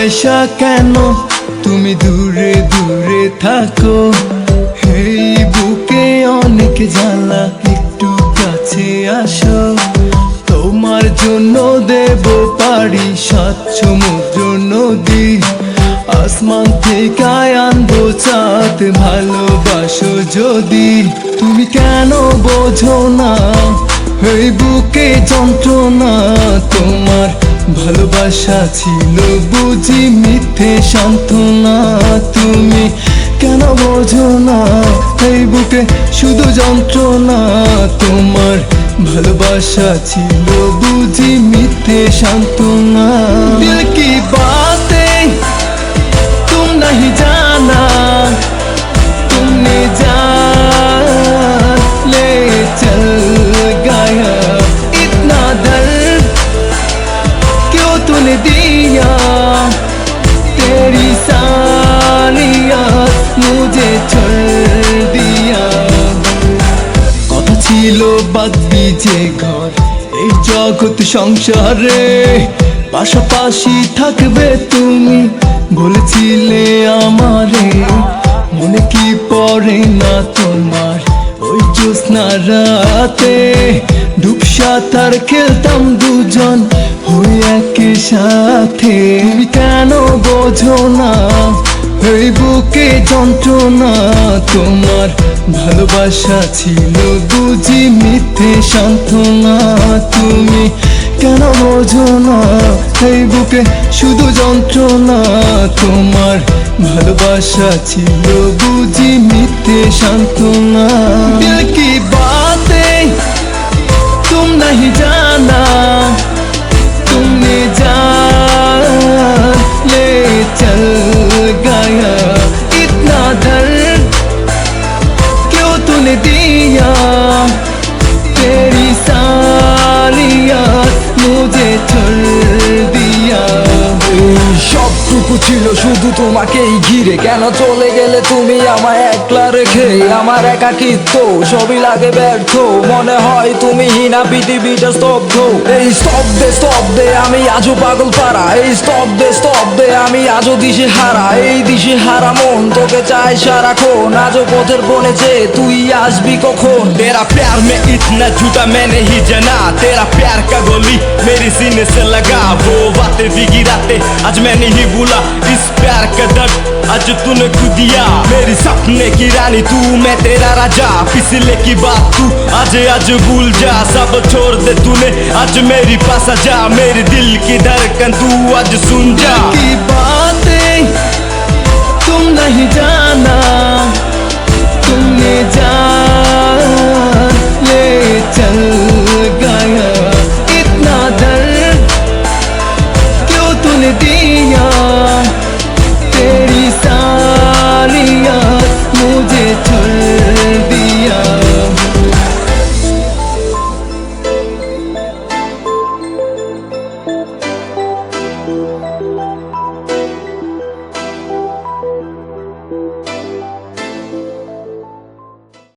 ভালোবাসা কেন? তুমি দূরে দূরে থাকো। এই বুকে অনেক জ্বালা, একটু কাছে আসো। তোমার জন্য দেব পারি সাত সমুদ্র নদী। আসমান থেকে আনব চাঁদ, ভালোবাসো যদি। তুমি কেন বোঝো না? এই বুকে যন্ত্রণা, তোমার ভালোবাসা ছিল বুঝি মিথ্যে সান্ত্বনা। তুমি কেন বোঝো না? এই বুকে শুধু যন্ত্রণা। তোমার ভালোবাসা ছিল বুঝি মিথ্যে সান্ত্বনা। दिया तेरी सारिया मुझे छोड़ दिया কথা ছিল বাদবি যে ঘর এই জগৎ সংসারে পাশাপাশি থাকবে তুমি বলেছিলে আমারে মনে কি পড়ে না তোমার ওই জ্যোৎস্না রাতে ডুব সাঁতার খেলতাম দুজন হয়ে একই সাথে। তুমি কেন বোঝো না? এই বুকে যন্ত্রণা তোমার ভালোবাসা ছিল বুঝি মিথ্যে সান্ত্বনা। তুমি কেন বোঝো না? এই বুকে শুধু যন্ত্রণা তোমার ভালোবাসা ছিল বুঝি মিথ্যে সান্ত্বনা। কি বাতেं नहीं जाना तुमने जा ले चल गया। इतना दर्द क्यों तूने दिया? ছিল শুধু তোমাকেই ঘিরে। কেন চলে গেলে তুমি আমার একলা রেখে? আমার একাকিত্ব, সবই লাগে ব্যর্থ। মনে হয় তুমি হিনা পৃথিবীটা স্তব্ধ। এই স্তব্ধে স্তব্ধে আমি আজও পাগল পারা এই স্তব্ধে স্তব্ধে আমি আজও দিশে হারা। এই দিশে হারা মন তোকে চাই সারাক্ষণ। আজও পথের বনেছে তুই আসবি কখন? তেরা প্যার মে ইতনা জুতা মেনে হি জানা তেরা প্যার কা গলি মেরি সিনে সে লাগা ও বাতে বিগি बातें आज मैं नहीं भूला इस प्यार का दर्द आज तूने खुदिया मेरी सपने की रानी तू, मैं तेरा राजा। पिछले की बात तू, आज आज भूल जा। सब छोड़ दे तूने, आज मेरी पास आ जा। मेरे दिल की धड़कन तू आज सुन जा। की बातें तुम नहीं जा डाल दिया तेरी सालिया मुझे छोड़ दिया